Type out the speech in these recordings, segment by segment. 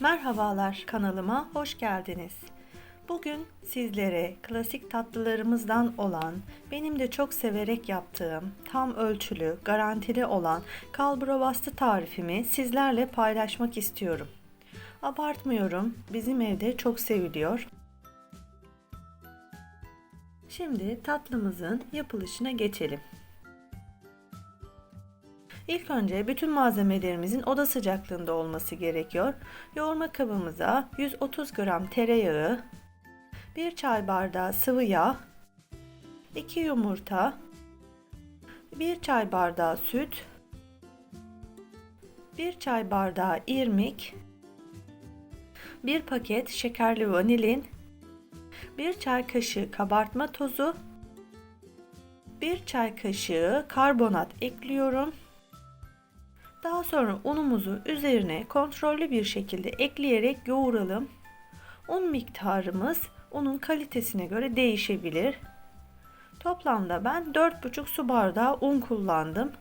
Merhabalar kanalıma hoş geldiniz. Bugün sizlere klasik tatlılarımızdan olan, benim de çok severek yaptığım, tam ölçülü, garantili olan kalbura bastı tarifimi sizlerle paylaşmak istiyorum. Abartmıyorum, bizim evde çok seviliyor. Şimdi tatlımızın yapılışına geçelim. İlk önce bütün malzemelerimizin oda sıcaklığında olması gerekiyor. Yoğurma kabımıza 130 gram tereyağı, 1 çay bardağı sıvı yağ, 2 yumurta, 1 çay bardağı süt, 1 çay bardağı irmik, 1 paket şekerli vanilin, 1 çay kaşığı kabartma tozu, 1 çay kaşığı karbonat ekliyorum. Daha sonra unumuzu üzerine kontrollü bir şekilde ekleyerek yoğuralım. Un miktarımız unun kalitesine göre değişebilir. Toplamda ben 4,5 su bardağı un kullandım.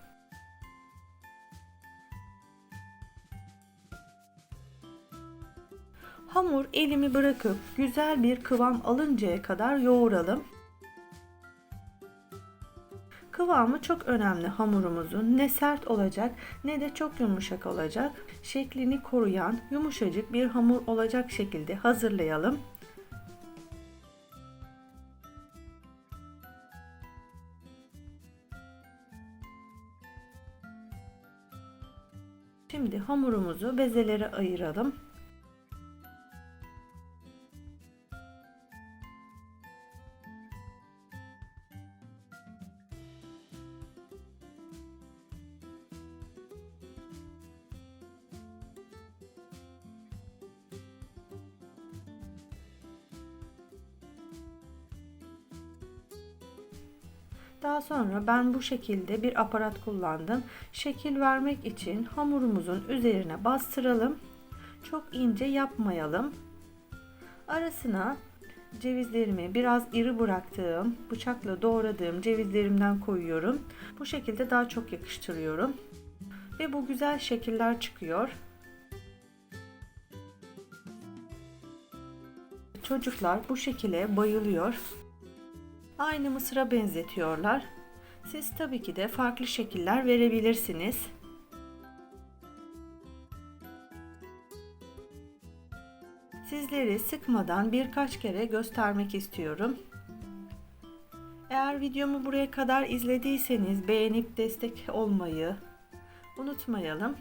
Hamur elimi bırakıp güzel bir kıvam alıncaya kadar yoğuralım. Kıvamı çok önemli hamurumuzun. Ne sert olacak ne de çok yumuşak olacak. Şeklini koruyan yumuşacık bir hamur olacak şekilde hazırlayalım. Şimdi hamurumuzu bezelere ayıralım. Daha sonra ben bu şekilde bir aparat kullandım. Şekil vermek için hamurumuzun üzerine bastıralım. Çok ince yapmayalım. Arasına cevizlerimi biraz iri bıraktığım, bıçakla doğradığım cevizlerimden koyuyorum. Bu şekilde daha çok yakıştırıyorum. Ve bu güzel şekiller çıkıyor. Çocuklar bu şekile bayılıyor. Aynı mısıra benzetiyorlar. Siz tabii ki de farklı şekiller verebilirsiniz. Sizleri sıkmadan birkaç kere göstermek istiyorum. Eğer videomu buraya kadar izlediyseniz beğenip destek olmayı unutmayalım.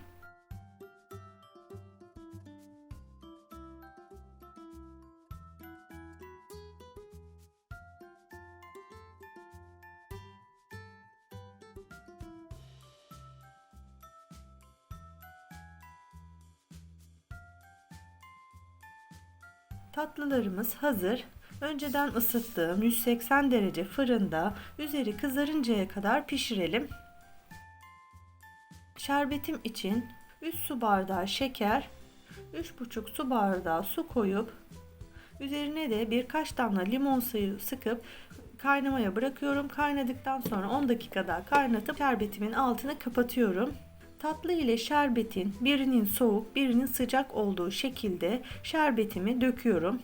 Tatlılarımız hazır. Önceden ısıttığım 180 derece fırında üzeri kızarıncaya kadar pişirelim. Şerbetim için 3 su bardağı şeker, 3,5 su bardağı su koyup üzerine de birkaç damla limon suyu sıkıp kaynamaya bırakıyorum. Kaynadıktan sonra 10 dakika daha kaynatıp şerbetimin altını kapatıyorum. Tatlı ile şerbetin birinin soğuk birinin sıcak olduğu şekilde şerbetimi döküyorum.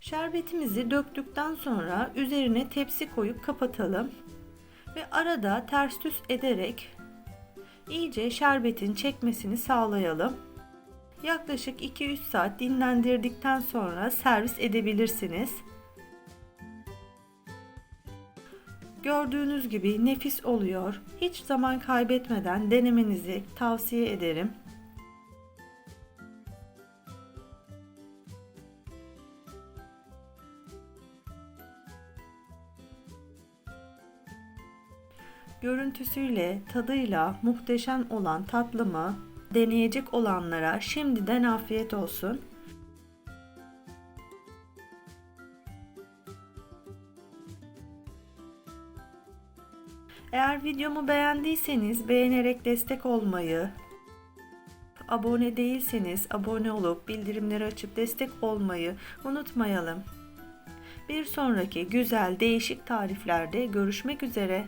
Şerbetimizi döktükten sonra üzerine tepsi koyup kapatalım. Ve arada ters düz ederek iyice şerbetin çekmesini sağlayalım. Yaklaşık 2-3 saat dinlendirdikten sonra servis edebilirsiniz. Gördüğünüz gibi nefis oluyor. Hiç zaman kaybetmeden denemenizi tavsiye ederim. Görüntüsüyle, tadıyla muhteşem olan tatlımı deneyecek olanlara şimdiden afiyet olsun. Eğer videomu beğendiyseniz beğenerek destek olmayı, abone değilseniz abone olup bildirimleri açıp destek olmayı unutmayalım. Bir sonraki güzel değişik tariflerde görüşmek üzere.